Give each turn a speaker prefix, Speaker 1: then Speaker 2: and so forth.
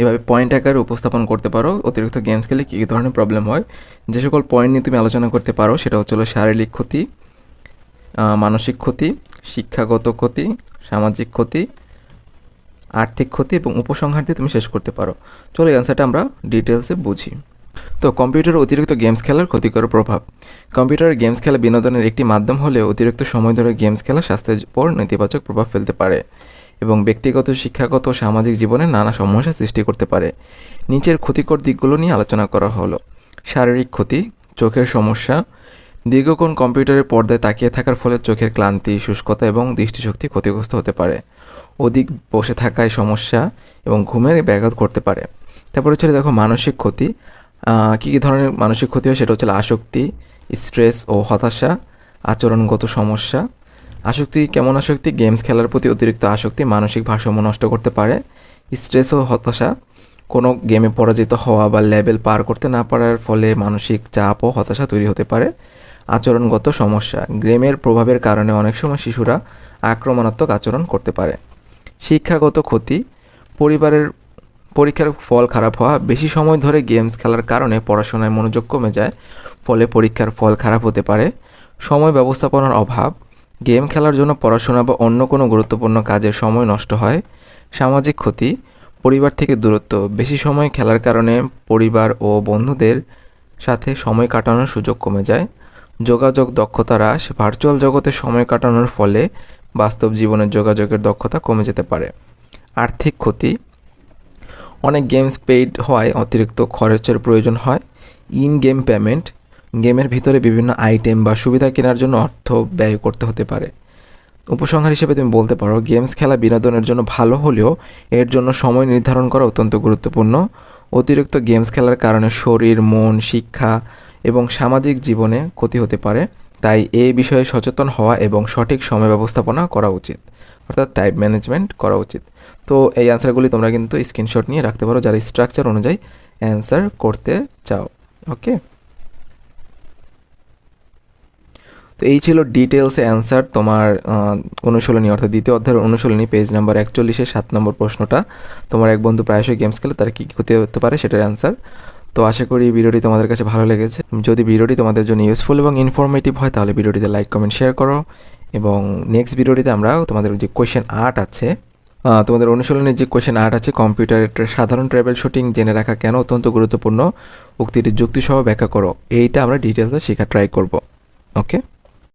Speaker 1: এভাবে পয়েন্ট আকারে উপস্থাপন করতে পারো। অতিরিক্ত গেমস খেলে কী কী ধরনের প্রবলেম হয়? যে সকল পয়েন্ট নিয়ে তুমি আলোচনা করতে পারো, সেটা হচ্ছে হলো শারীরিক ক্ষতি মানসিক ক্ষতি, শিক্ষাগত ক্ষতি, সামাজিক ক্ষতি, আর্থিক ক্ষতি এবং উপসংহার দিয়ে তুমি শেষ করতে পারো। চলো অ্যান্সারটা আমরা ডিটেলসে বুঝি। তো কম্পিউটার অতিরিক্ত গেমস খেলার ক্ষতিকর প্রভাব। কম্পিউটারে গেমস খেলা বিনোদনের একটি মাধ্যম হলেও অতিরিক্ত সময় ধরে গেমস খেলা স্বাস্থ্যের উপর নেতিবাচক প্রভাব ফেলতে পারে। এবং ব্যক্তিগত, শিক্ষাগত ও সামাজিক জীবনে নানা সমস্যা সৃষ্টি করতে পারে। নিচের ক্ষতিকর দিকগুলো নিয়ে আলোচনা করা হলো। শারীরিক ক্ষতি, চোখের সমস্যা, দীর্ঘক্ষণ কম্পিউটারের পর্দায় তাকিয়ে থাকার ফলে চোখের ক্লান্তি, শুষ্কতা এবং দৃষ্টিশক্তি ক্ষতিগ্রস্ত হতে পারে। অধিক বসে থাকায় সমস্যা এবং ঘুমের ব্যাঘাত করতে পারে। তারপরে হচ্ছে দেখো মানসিক ক্ষতি। কী কী ধরনের মানসিক ক্ষতি হয়? সেটা হচ্ছে আসক্তি, স্ট্রেস ও হতাশা, আচরণগত সমস্যা আসক্তি কেমন আসক্তি? গেমস খেলার প্রতি অতিরিক্ত আসক্তি মানসিক ভারসাম্য নষ্ট করতে পারে। স্ট্রেস ও হতাশা, কোনো গেমে পরাজিত হওয়া বা লেভেল পার করতে না পারার ফলে মানসিক চাপ ও হতাশা তৈরি হতে পারে। আচরণগত সমস্যা, গেমের প্রভাবের কারণে অনেক সময় শিশুরা আক্রমণাত্মক আচরণ করতে পারে। শিক্ষাগত ক্ষতি, পরিবারের পরীক্ষার ফল খারাপ হওয়া, বেশি সময় ধরে গেমস খেলার কারণে পড়াশোনায় মনোযোগ কমে যায়, ফলে পরীক্ষার ফল খারাপ হতে পারে। সময় ব্যবস্থাপনার অভাব গেম খেলার জন্য পড়াশোনা বা অন্য কোনো গুরুত্বপূর্ণ কাজের সময় নষ্ট হয়, সামাজিক ক্ষতি, পরিবার থেকে দূরত্ব, বেশি সময় খেলার কারণে পরিবার ও বন্ধুদের সাথে সময় কাটানোর সুযোগ কমে যায়, যোগাযোগ দক্ষতা হ্রাস ভার্চুয়াল জগতে সময় কাটানোর ফলে বাস্তব জীবনের যোগাযোগের দক্ষতা কমে যেতে পারে, আর্থিক ক্ষতি, অনেক গেমস পেইড হওয়ায় অতিরিক্ত খরচের প্রয়োজন হয় ইন গেম পেমেন্ট গেমের ভিতরে বিভিন্ন আইটেম বা সুবিধা কেনার জন্য অর্থ ব্যয় করতে হতে পারে। উপসংহার হিসেবে তুমি বলতে পারো, গেমস খেলা বিনোদনের জন্য ভালো হলেও এর জন্য সময় নির্ধারণ করা অত্যন্ত গুরুত্বপূর্ণ। অতিরিক্ত গেমস খেলার কারণে শরীর, মন, শিক্ষা এবং সামাজিক জীবনে ক্ষতি হতে পারে। তাই এই বিষয়ে সচেতন হওয়া এবং সঠিক সময় ব্যবস্থাপনা করা উচিত, অর্থাৎ টাইম ম্যানেজমেন্ট করা উচিত। তো এই অ্যান্সারগুলি তোমরা কিন্তু স্ক্রিনশট নিয়ে রাখতে পারো, যারা স্ট্রাকচার অনুযায়ী অ্যান্সার করতে চাও ওকে তো এই ছিল ডিটেলসে অ্যান্সার তোমার অনুশীলনী, অর্থাৎ দ্বিতীয় অধ্যায়ের অনুশীলনী পেজ নাম্বার একচল্লিশের সাত নম্বর প্রশ্নটা। তোমার এক বন্ধু প্রায়শই গেমস খেলে, তার কী ক্ষতি হতে পারে সেটার অ্যান্সার তো আশা করি ভিডিওটি তোমাদের কাছে ভালো লেগেছে। যদি ভিডিওটি তোমাদের জন্য ইউজফুল এবং ইনফরমেটিভ হয়, তাহলে ভিডিওটিতে লাইক কমেন্ট শেয়ার করো। এবং নেক্সট ভিডিওটিতে আমরা তোমাদের যে কোয়েশ্চেন আর্ট আছে তোমাদের অনুশীলনের যে কোয়েশ্চেন আর্ট আছে কম্পিউটারের সাধারণ ট্রাভেল শুটিং জেনে রাখা কেন অত্যন্ত গুরুত্বপূর্ণ উক্তিটি যুক্তিসহ ব্যাখ্যা করো। এইটা আমরা ডিটেলসে শেখা ট্রাই করব। ওকে